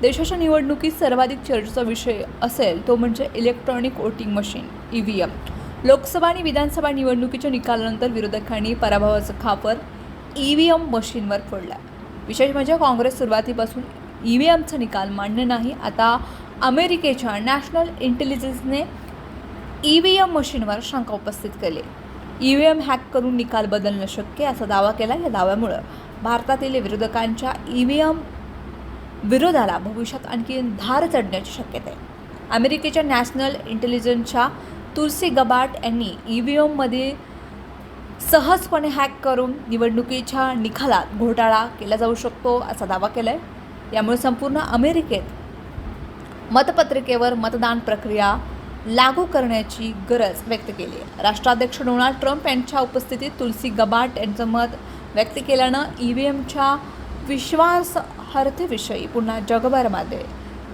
देशाच्या निवडणुकीत सर्वाधिक चर्चेचा विषय असेल तो म्हणजे electronic voting machine E V M Lok Sabha आणि विधानसभा निवडणुकीच्या निकालानंतर विरोधकांनी पराभवाचं खापर ई व्ही एम मशीनवर फोडला विशेष म्हणजे काँग्रेस सुरुवातीपासून ई व्ही एमचा निकाल मान्य नाही आता अमेरिकेच्या नॅशनल इंटेलिजन्सने ई व्ही एम मशीनवर शंका उपस्थित केली. ई व्ही एम हॅक करून निकाल बदलणं शक्य असा दावा केला या दाव्यामुळं. भारतातील विरोधकांच्या ई व्ही एम विरोधाला भविष्यात आणखी धार चढण्याची शक्यता आहे. अमेरिकेच्या नॅशनल इंटेलिजन्सच्या तुलसी गबाट यांनी ई व्ही एममध्ये सहजपणे हॅक करून निवडणुकीच्या निकालात घोटाळा केला जाऊ शकतो असा दावा केला आहे यामुळे संपूर्ण अमेरिकेत मतपत्रिकेवर मतदान प्रक्रिया लागू करण्याची गरज व्यक्त केली आहे. राष्ट्राध्यक्ष डोनाल्ड ट्रम्प यांच्या उपस्थितीत तुलसी गबाट यांचं मत व्यक्त केल्यानं ई व्ही एमच्या विश्वासार्हतेविषयी पुन्हा जगभरामध्ये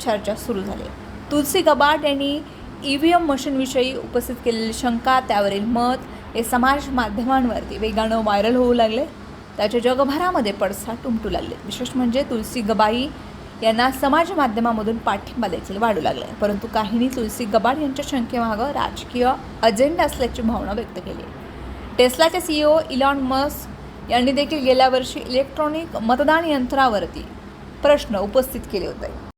चर्चा सुरू झाली. तुलसी गबाट यांनी ई व्ही एम मशीनविषयी उपस्थित केलेली शंका त्यावरील मत हे समाज माध्यमांवरती वेगानं व्हायरल होऊ लागले. त्याचे जगभरामध्ये पडसाद उमटू लागले. विशेष म्हणजे तुलसी गबाई यांना समाज माध्यमामधून पाठिंबा देखील वाढू लागले. परंतु काहींनी तुलसी गबाड यांच्या शंकेमागं राजकीय अजेंडा असल्याची भावना व्यक्त केली. टेस्लाचे सीईओ इलॉन मस्क यांनी देखील गेल्या वर्षी इलेक्ट्रॉनिक मतदान यंत्रावरती प्रश्न उपस्थित केले होते.